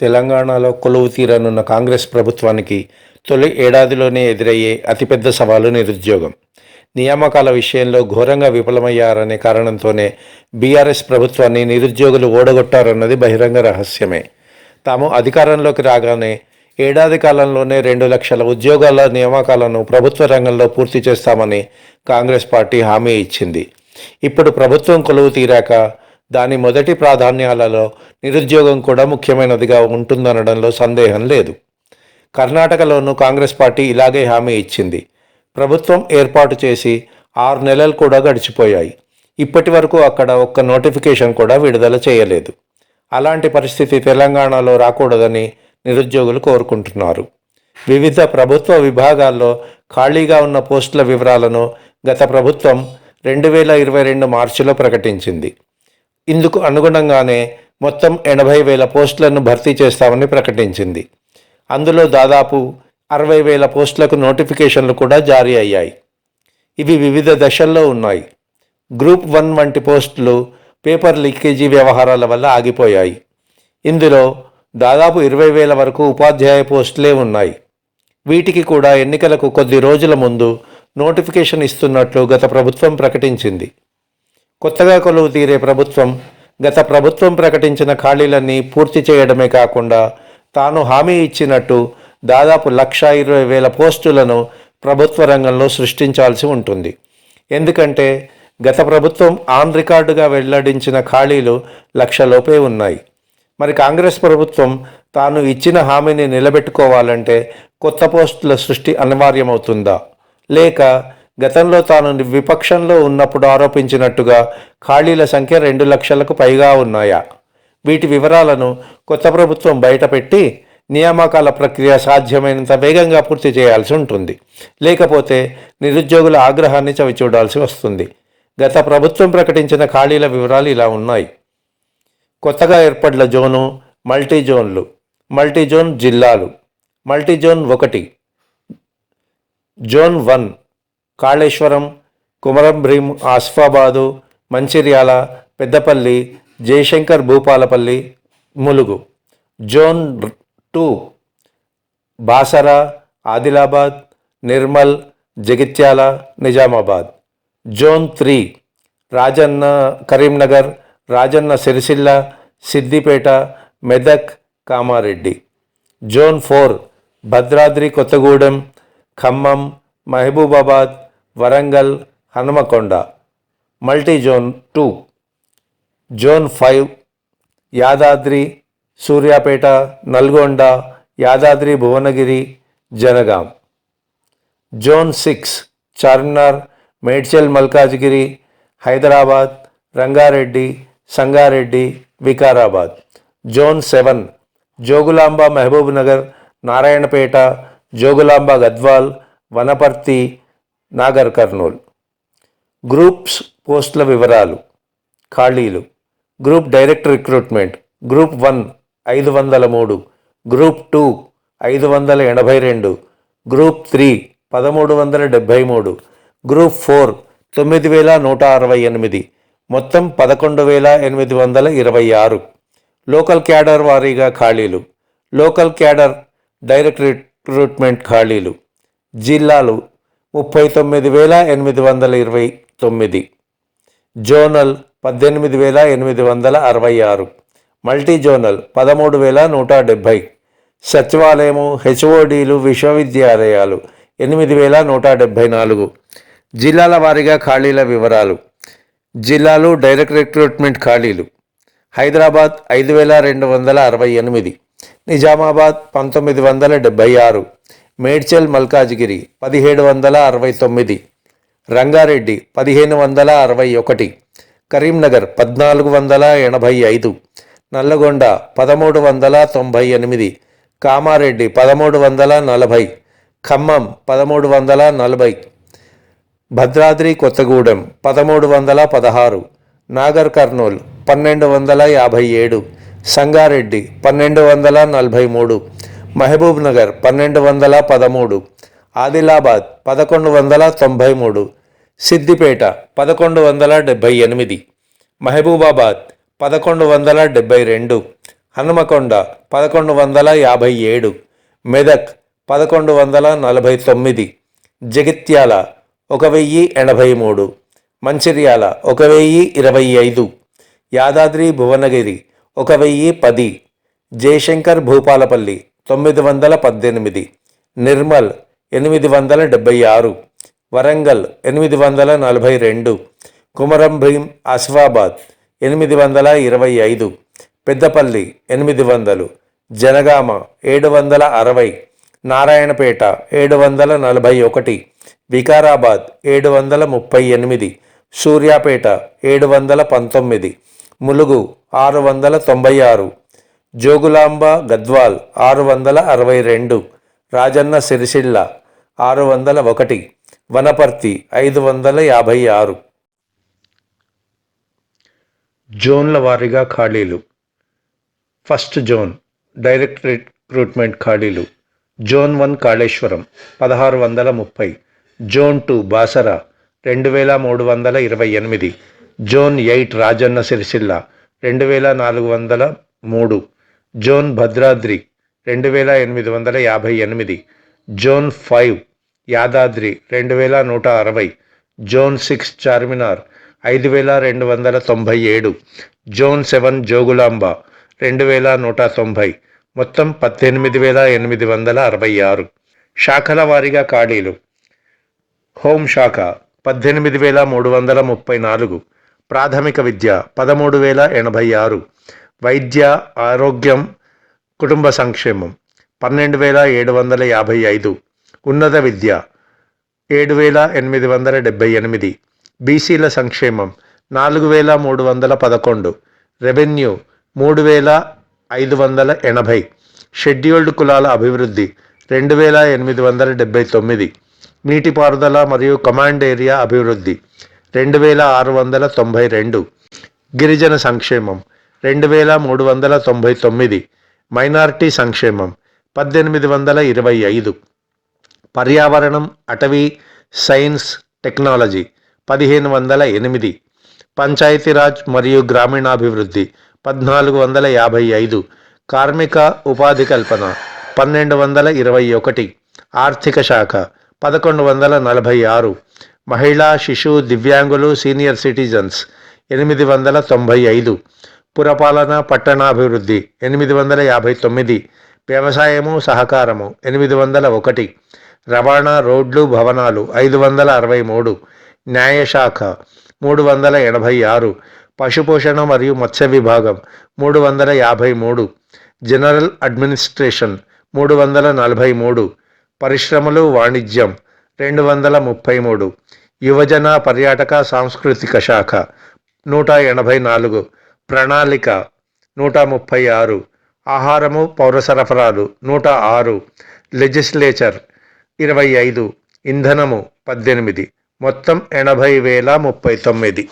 తెలంగాణలో కొలువు తీరనున్న కాంగ్రెస్ ప్రభుత్వానికి తొలి ఏడాదిలోనే ఎదురయ్యే అతిపెద్ద సవాలు నిరుద్యోగం. నియామకాల విషయంలో ఘోరంగా విఫలమయ్యారనే కారణంతోనే బీఆర్ఎస్ ప్రభుత్వాన్ని నిరుద్యోగులు ఓడగొట్టారన్నది బహిరంగ రహస్యమే. తాము అధికారంలోకి రాగానే ఏడాది కాలంలోనే రెండు లక్షల ఉద్యోగాల నియామకాలను ప్రభుత్వ రంగంలో పూర్తి చేస్తామని కాంగ్రెస్ పార్టీ హామీ ఇచ్చింది. ఇప్పుడు ప్రభుత్వం కొలువు తీరాక దాని మొదటి ప్రాధాన్యాలలో నిరుద్యోగం కూడా ముఖ్యమైనదిగా ఉంటుందనడంలో సందేహం లేదు. కర్ణాటకలోనూ కాంగ్రెస్ పార్టీ ఇలాగే హామీ ఇచ్చింది. ప్రభుత్వం ఏర్పాటు చేసి ఆరు నెలలు కూడా గడిచిపోయాయి. ఇప్పటి వరకు అక్కడ ఒక్క నోటిఫికేషన్ కూడా విడుదల చేయలేదు. అలాంటి పరిస్థితి తెలంగాణలో రాకూడదని నిరుద్యోగులు కోరుకుంటున్నారు. వివిధ ప్రభుత్వ విభాగాల్లో ఖాళీగా ఉన్న పోస్టుల వివరాలను గత ప్రభుత్వం రెండు వేల ఇరవై రెండు మార్చిలో ప్రకటించింది. ఇందుకు అనుగుణంగానే మొత్తం ఎనభై వేల పోస్టులను భర్తీ చేస్తామని ప్రకటించింది. అందులో దాదాపు అరవై వేల పోస్టులకు నోటిఫికేషన్లు కూడా జారీ అయ్యాయి. ఇవి వివిధ దశల్లో ఉన్నాయి. గ్రూప్ వన్ వంటి పోస్టులు పేపర్ లీకేజీ వ్యవహారాల వల్ల ఆగిపోయాయి. ఇందులో దాదాపు ఇరవై వేల వరకు ఉపాధ్యాయ పోస్టులే ఉన్నాయి. వీటికి కూడా ఎన్నికలకు కొద్ది రోజుల ముందు నోటిఫికేషన్ ఇస్తున్నట్లు గత ప్రభుత్వం ప్రకటించింది. కొత్తగా కొలువు తీరే ప్రభుత్వం గత ప్రభుత్వం ప్రకటించిన ఖాళీలన్నీ పూర్తి చేయడమే కాకుండా తాను హామీ ఇచ్చినట్టు దాదాపు లక్ష ఇరవై వేల పోస్టులను ప్రభుత్వ రంగంలో సృష్టించాల్సి ఉంటుంది. ఎందుకంటే గత ప్రభుత్వం ఆన్ రికార్డుగా వెల్లడించిన ఖాళీలు లక్షలోపే ఉన్నాయి. మరి కాంగ్రెస్ ప్రభుత్వం తాను ఇచ్చిన హామీని నిలబెట్టుకోవాలంటే కొత్త పోస్టుల సృష్టి అనివార్యమవుతుందా? లేక గతంలో తాను విపక్షంలో ఉన్నప్పుడు ఆరోపించినట్టుగా ఖాళీల సంఖ్య రెండు లక్షలకు పైగా ఉన్నాయా? వీటి వివరాలను కొత్త ప్రభుత్వం బయటపెట్టి నియామకాల ప్రక్రియ సాధ్యమైనంత వేగంగా పూర్తి చేయాల్సి ఉంటుంది. లేకపోతే నిరుద్యోగుల ఆగ్రహాన్ని చవిచూడాల్సి వస్తుంది. గత ప్రభుత్వం ప్రకటించిన ఖాళీల వివరాలు ఇలా ఉన్నాయి. కొత్తగా ఏర్పడ్డ జోను మల్టీ జోన్లు మల్టీ జోన్ జిల్లాలు మల్టీ జోన్ ఒకటి zone one Kaleshwaram Kumaram Bheem Asifabad Mancherial Peddapalli Jayashankar Bhupalpally Mulugu. Zone two Basara Adilabad Nirmal Jagtial Nizamabad. Zone three Rajanna Karimnagar Rajanna Sircilla Siddipet Medak Kamareddy. Zone four Bhadradri Kothagudem Khammam Mahabubabad Warangal Hanamkonda multi zone two zone five Yadadri Suryapet Nalgonda Yadadri Bhuvanagiri Jangaon. Zone six Charminar Medchal Malkajgiri Hyderabad Rangareddy Sangareddy Vikarabad. Zone seven Jogulamba Mahabubnagar Narayanpet Jogulamba Gadwal Wanaparthy Nagarkurnool. Groups పోస్టుల వివరాలు. ఖాళీలు. Group direct recruitment. Group one ఐదు వందల మూడు. Group two ఐదు వందల ఎనభై రెండు. గ్రూప్ త్రీ పదమూడు వందల డెబ్భై మూడు. గ్రూప్ ఫోర్ తొమ్మిది వేల నూట అరవై ఎనిమిది. మొత్తం పదకొండు వేల ఎనిమిది వందల ఇరవై ఆరు. లోకల్ క్యాడర్ వారీగా ఖాళీలు. లోకల్ క్యాడర్ డైరెక్ట్ రిక్రూట్మెంట్ ఖాళీలు. జిల్లాలు ముప్పై తొమ్మిది వేల ఎనిమిది వందల ఇరవై తొమ్మిది. జోనల్ పద్దెనిమిది వేల ఎనిమిది వందల అరవై ఆరు. మల్టీ జోనల్ పదమూడు వేల నూట డెబ్భై. సచివాలయము హెచ్ఓడీలు విశ్వవిద్యాలయాలు ఎనిమిది వేల నూట డెబ్భై నాలుగు. జిల్లాల వారీగా ఖాళీల వివరాలు. జిల్లాలు డైరెక్ట్ రిక్రూట్మెంట్ ఖాళీలు. హైదరాబాద్ ఐదు వేల రెండు వందల అరవై ఎనిమిది. నిజామాబాద్ పంతొమ్మిది వందల డెబ్భై ఆరు. మేడ్చల్ మల్కాజ్గిరి పదిహేడు వందల అరవై తొమ్మిది. రంగారెడ్డి పదిహేను వందల అరవై ఒకటి. కరీంనగర్ పద్నాలుగు వందల ఎనభై ఐదు. నల్లగొండ పదమూడు వందల తొంభై ఎనిమిది. కామారెడ్డి పదమూడు వందల నలభై. ఖమ్మం పదమూడు వందల నలభై. భద్రాద్రి కొత్తగూడెం పదమూడు వందల పదహారు. నాగర్ కర్నూల్ పన్నెండు వందల యాభై ఏడు. సంగారెడ్డి పన్నెండు వందల నలభై మూడు. మహబూబ్ నగర్ పన్నెండు వందల పదమూడు ఆదిలాబాద్ పదకొండు వందల తొంభై మూడు సిద్దిపేట పదకొండు వందల డెబ్భై ఎనిమిది మహబూబాబాద్ పదకొండు వందల డెబ్భై రెండు హనుమకొండ పదకొండు వందల యాభై ఏడు మెదక్ పదకొండు వందల నలభై తొమ్మిది జగిత్యాల ఒక వెయ్యి ఎనభై మూడు మంచిర్యాల ఒక వెయ్యి ఇరవై ఐదు యాదాద్రి భువనగిరి ఒక వెయ్యి పది జయశంకర్ భూపాలపల్లి తొమ్మిది వందల పద్దెనిమిది నిర్మల్ ఎనిమిది వందల డెబ్బై ఆరు వరంగల్ ఎనిమిది వందల నలభై రెండు కుమరం భీం ఆసిఫాబాద్ ఎనిమిది వందల ఇరవై ఐదు పెద్దపల్లి ఎనిమిది వందలు జనగామ ఏడు వందల అరవై నారాయణపేట ఏడు వందల నలభై ఒకటి వికారాబాద్ ఏడు వందల ముప్పై ఎనిమిది సూర్యాపేట ఏడు వందల పంతొమ్మిది ములుగు ఆరు వందల తొంభై ఆరు జోగులాంబ గద్వాల్ ఆరు వందల అరవై రెండు రాజన్న సిరిసిల్ల ఆరు వందల ఒకటి వనపర్తి ఐదు వందల యాభై ఆరు. జోన్ల వారీగా ఖాళీలు. ఫస్ట్ జోన్ డైరెక్ట్ రిక్రూట్మెంట్ ఖాళీలు. జోన్ వన్ కాళేశ్వరం పదహారు వందల ముప్పై. జోన్ టూ బాసర రెండు వేల మూడు వందల ఇరవై ఎనిమిది. జోన్ ఎయిట్ రాజన్న సిరిసిల్ల రెండు వేల నాలుగు వందల మూడు. జోన్ భద్రాద్రి రెండు వేల ఎనిమిది వందల యాభై ఎనిమిది. జోన్ ఫైవ్ యాదాద్రి రెండు వేల నూట అరవై. జోన్ సిక్స్ చార్మినార్ ఐదు వేల రెండు వందల తొంభై ఏడు. జోన్ సెవెన్ జోగులాంబ రెండు వేల నూట తొంభై. మొత్తం పద్దెనిమిది వేల ఎనిమిది వందల అరవై ఆరు. శాఖల వారీగా ఖాళీలు. హోంశాఖ పద్దెనిమిది వేల మూడు వందల ముప్పై నాలుగు. ప్రాథమిక విద్య పదమూడు వేల ఎనభై ఆరు. వైద్య ఆరోగ్యం కుటుంబ సంక్షేమం. పన్నెండు వేల ఏడు వందల యాభై ఐదు. ఉన్నత విద్య. ఏడు వేల ఎనిమిది వందల డెబ్బై ఎనిమిది. బీసీల సంక్షేమం. నాలుగు వేల మూడు వందల పదకొండు. రెవెన్యూ. మూడు వేల ఐదు వందల ఎనభై. షెడ్యూల్డ్ కులాల అభివృద్ధి. రెండు వేల ఎనిమిది వందల డెబ్బై తొమ్మిది. నీటిపారుదల మరియు కమాండ్ ఏరియా అభివృద్ధి. రెండు వేల ఆరు వందల తొంభై రెండు. గిరిజన సంక్షేమం. రెండు వేల మూడు వందల తొంభై తొమ్మిది. మైనారిటీ సంక్షేమం పద్దెనిమిది వందల ఇరవై ఐదు. పర్యావరణం అటవీ సైన్స్ టెక్నాలజీ పదిహేను వందల ఎనిమిది. పంచాయతీరాజ్ మరియు గ్రామీణాభివృద్ధి పద్నాలుగు వందల యాభై ఐదు. కార్మిక ఉపాధి కల్పన పన్నెండు వందల ఇరవై ఒకటి. ఆర్థిక శాఖ పదకొండు వందల నలభై ఆరు. మహిళా శిశు దివ్యాంగులు సీనియర్ సిటిజన్స్ ఎనిమిది వందల తొంభై ఐదు. పురపాలన పట్టణాభివృద్ధి ఎనిమిది వందల యాభై తొమ్మిది. వ్యవసాయము సహకారము ఎనిమిది వందల ఒకటి. రవాణా రోడ్లు భవనాలు ఐదు వందల అరవై మూడు. న్యాయశాఖ మూడు వందల ఎనభై ఆరు. పశుపోషణ మరియు మత్స్య విభాగం మూడు వందల యాభై మూడు. జనరల్ అడ్మినిస్ట్రేషన్ మూడు వందల నలభై మూడు. పరిశ్రమలు వాణిజ్యం రెండు వందల ముప్పై మూడు. యువజన పర్యాటక సాంస్కృతిక శాఖ నూట ఎనభై నాలుగు. ప్రణాళిక నూట ముప్పై ఆరు. ఆహారము పౌర సరఫరాలు నూట ఆరు. లెజిస్లేచర్ ఇరవై ఐదు. ఇంధనము పద్దెనిమిది. మొత్తం ఎనభై వేల ముప్పై తొమ్మిది.